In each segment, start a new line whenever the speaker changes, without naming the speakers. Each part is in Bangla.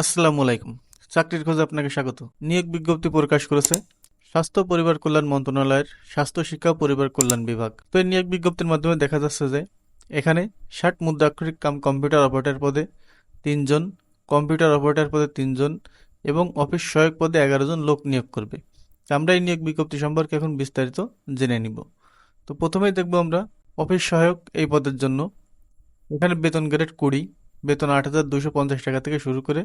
আসসালামু আলাইকুম। চাকরির খোঁজে আপনাকে স্বাগত। নিয়োগ বিজ্ঞপ্তি প্রকাশ করেছে স্বাস্থ্য পরিবার কল্যাণ মন্ত্রণালয়ের স্বাস্থ্য শিক্ষা পরিবার কল্যাণ বিভাগ। তো এই নিয়োগ বিজ্ঞপ্তির মাধ্যমে দেখা যাচ্ছে যে এখানে ষাট মুদ্রাক্ষরিক কাম কম্পিউটার অপারেটর পদে তিনজন, কম্পিউটার অপারেটর পদে তিনজন এবং অফিস সহায়ক পদে এগারো জন লোক নিয়োগ করবে। আমরা এই নিয়োগ বিজ্ঞপ্তি সম্পর্কে এখন বিস্তারিত জেনে নিব। তো প্রথমেই দেখব আমরা অফিস সহায়ক এই পদের জন্য। এখানে বেতন গ্রেড কুড়ি, বেতন আট হাজার দুশো পঞ্চাশ টাকা থেকে শুরু করে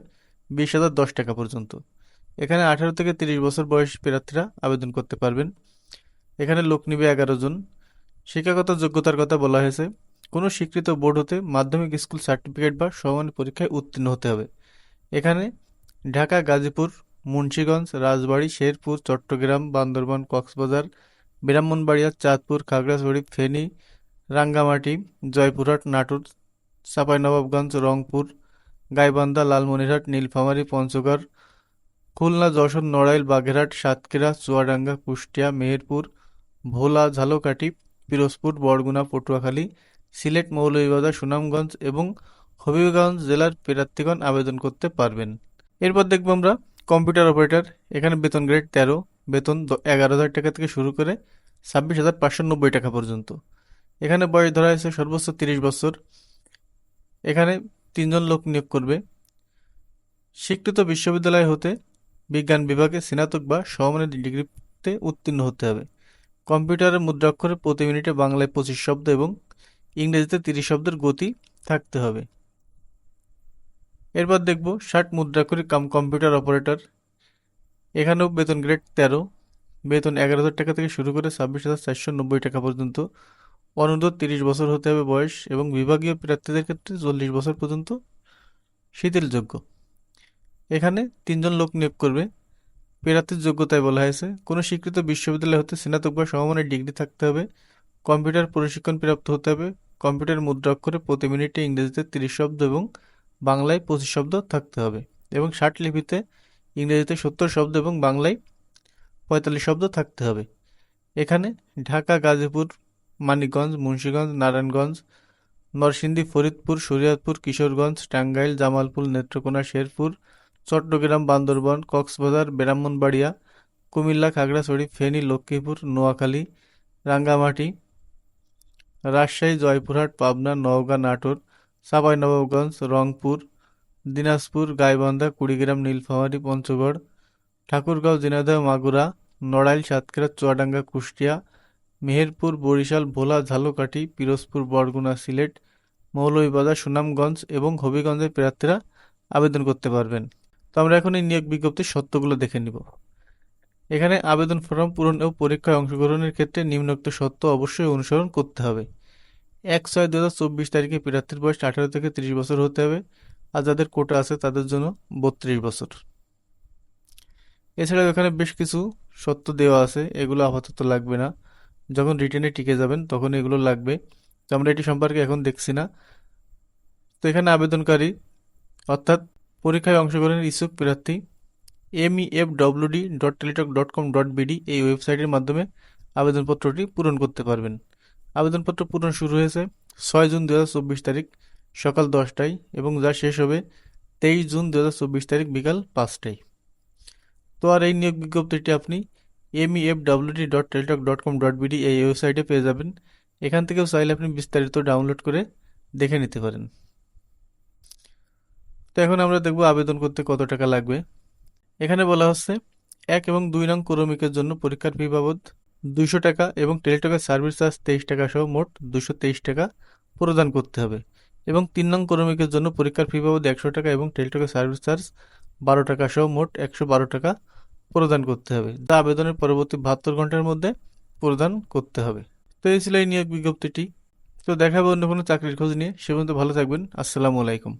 বিশ হাজার দশ টাকা পর্যন্ত। এখানে আঠারো থেকে তিরিশ বছর বয়স প্রার্থীরা আবেদন করতে পারবেন। এখানে লোক নিবে এগারো জন। শিক্ষাগত যোগ্যতার কথা বলা হয়েছে। কোনো স্বীকৃত বোর্ড হতে মাধ্যমিক স্কুল সার্টিফিকেট বা সমান পরীক্ষায় উত্তীর্ণ হতে হবে। এখানে ঢাকা, গাজীপুর, মুন্সীগঞ্জ, রাজবাড়ী, শেরপুর, চট্টগ্রাম, বান্দরবান, কক্সবাজার, ব্রাহ্মণবাড়িয়া, চাঁদপুর, খাগড়াছড়ি, ফেনী, রাঙ্গামাটি, জয়পুরহাট, নাটোর, চাঁপাইনবাবগঞ্জ, রংপুর গাইবান্ধা, লালমনিরহাট, নীলফামারী, পঞ্চগড়, খুলনা, যশোর, নড়াইল, বাগেরহাট, সাতক্ষীরা, চুয়াডাঙ্গা, কুষ্টিয়া, মেহেরপুর, ভোলা, ঝালকাঠি, পিরোজপুর, বরগুনা, পটুয়াখালী, সিলেট, মৌলভীবাজার, সুনামগঞ্জ এবং হবিগঞ্জ জেলার প্রার্থীগণ আবেদন করতে পারবেন। এরপর দেখব আমরা কম্পিউটার অপারেটর, এখানে বেতন গ্রেড তেরো, বেতন এগারো হাজার টাকা থেকে শুরু করে ছাব্বিশ হাজার পাঁচশো নব্বই টাকা পর্যন্ত। এখানে বয়স ধরা হয়েছে সর্বোচ্চ তিরিশ বছর। এখানে তিনজন লোক নিয়োগ করবে। স্বীকৃত বিশ্ববিদ্যালয় হতে বিজ্ঞান বিভাগে স্নাতক বা সমমানের ডিগ্রিতে উত্তীর্ণ হতে হবে। কম্পিউটারের মুদ্রাক্ষরে প্রতি মিনিটে বাংলায় পঁচিশ শব্দ এবং ইংরেজিতে তিরিশ শব্দের গতি থাকতে হবে। এরপর দেখব ষাট মুদ্রাক্ষরে কাম কম্পিউটার অপারেটর। এখানেও বেতন গ্রেড তেরো। বেতন এগারো হাজার টাকা থেকে শুরু করে ছাব্বিশ হাজার চারশো নব্বই টাকা পর্যন্ত অনূর্ধ্ব তিরিশ বছর হতে হবে বয়স এবং বিভাগীয় প্রার্থীদের ক্ষেত্রে চল্লিশ বছর পর্যন্ত শিথিলযোগ্য। এখানে তিনজন লোক নিয়োগ করবে। প্রার্থীর যোগ্যতায় বলা হয়েছে, কোনো স্বীকৃত বিশ্ববিদ্যালয় হতে স্নাতক বা সমমানের ডিগ্রি থাকতে হবে, কম্পিউটার প্রশিক্ষণ প্রাপ্ত হতে হবে, কম্পিউটার মুদ্রাক্ষরে প্রতি মিনিটে ইংরেজিতে তিরিশ শব্দ এবং বাংলায় পঁচিশ শব্দ থাকতে হবে এবং ষাট লিপিতে ইংরেজিতে সত্তর শব্দ এবং বাংলায় পঁয়তাল্লিশ শব্দ থাকতে হবে। এখানে ঢাকা, গাজীপুর মানিকগঞ্জ, মুন্সিগঞ্জ, নারায়ণগঞ্জ, নরসিংদী, ফরিদপুর, শরীয়তপুর, কিশোরগঞ্জ, টাঙ্গাইল, জামালপুর, নেত্রকোনা, শেরপুর, চট্টগ্রাম, বান্দরবান, কক্সবাজার, ব্রাহ্মণবাড়িয়া, কুমিল্লা, খাগড়াছড়ি, ফেনী, লক্ষ্মীপুর, নোয়াখালী, রাঙ্গামাটি, রাজশাহী, জয়পুরহাট, পাবনা, নওগাঁ, নাটোর চাঁপাইনবাবগঞ্জ রংপুর, দিনাজপুর, গাইবান্ধা, কুড়িগ্রাম, নীলফামারী, পঞ্চগড়, ঠাকুরগাঁও ঝিনাইদহ মাগুরা, নড়াইল, সাতক্ষীরা, চুয়াডাঙ্গা, কুষ্টিয়া মেহেরপুর, বরিশাল, ভোলা, ঝালকাঠি, পিরোজপুর, বরগুনা, সিলেট, মৌলভীবাজার, সুনামগঞ্জ এবং হবিগঞ্জের প্রার্থীরা আবেদন করতে পারবেন। তো আমরা এখন এই নিয়োগ বিজ্ঞপ্তির সত্যগুলো দেখে নিব। এখানে আবেদন ফর্ম পূরণ ও পরীক্ষায় অংশগ্রহণের ক্ষেত্রে নিম্নোক্ত সত্য অবশ্যই অনুসরণ করতে হবে। এক ছয় দু তারিখে প্রার্থীর বয়স আঠারো থেকে তিরিশ বছর হতে হবে আর যাদের কোটা আছে তাদের জন্য বত্রিশ বছর। এছাড়াও এখানে বেশ কিছু সত্য দেওয়া আছে, এগুলো আপাতত লাগবে না। যখন রিটেনে টিকে যাবেন, তখন এগুলো লাগবে। তো আমরা এটি সম্পর্কে এখন দেখছি না। তো এখানে আবেদনকারী, অর্থাৎ পরীক্ষায় অংশগ্রহণের ইচ্ছুক প্রার্থী M E F W D dot Teletalk dot com dot BD এই ওয়েবসাইটের মাধ্যমে আবেদনপত্রটি পূরণ করতে পারবেন। আবেদনপত্র পূরণ শুরু হয়েছে ছয় জুন দু হাজার চব্বিশ তারিখ সকাল দশটায় এবং যা শেষ হবে তেইশ জুন দু হাজার চব্বিশ তারিখ বিকাল পাঁচটায়। তো আর এই নিয়োগ বিজ্ঞপ্তিটি আপনি M E F W D dot Teletalk dot com dot BD এই ওয়েবসাইটে পেয়ে যাবেন। এখান থেকেও চাইলে আপনি বিস্তারিত ডাউনলোড করে দেখে নিতে পারেন। তো এখন আমরা দেখব আবেদন করতে কত টাকা লাগবে। এখানে বলা হচ্ছে, এক এবং দুই নং ক্রমিকের জন্য পরীক্ষার ফি বাবদ দুইশো টাকা এবং টেলিটকের সার্ভিস চার্জ তেইশ টাকা সহ মোট দুশো তেইশ টাকা প্রদান করতে হবে। এবং তিন নং ক্রমিকের জন্য পরীক্ষার ফি বাবদ একশো টাকা এবং টেলিটকের সার্ভিস চার্জ বারো টাকা সহ মোট একশো বারো টাকা প্রদান করতে হবে। যা আবেদনের পরবর্তী বাহাত্তর ঘণ্টার মধ্যে প্রদান করতে হবে। তো এই ছিল এই নিয়োগ বিজ্ঞপ্তিটি। তো দেখাবো অন্য কোনো চাকরির খোঁজ নিয়ে। সে পর্যন্ত ভালো থাকবেন। আসসালামু আলাইকুম।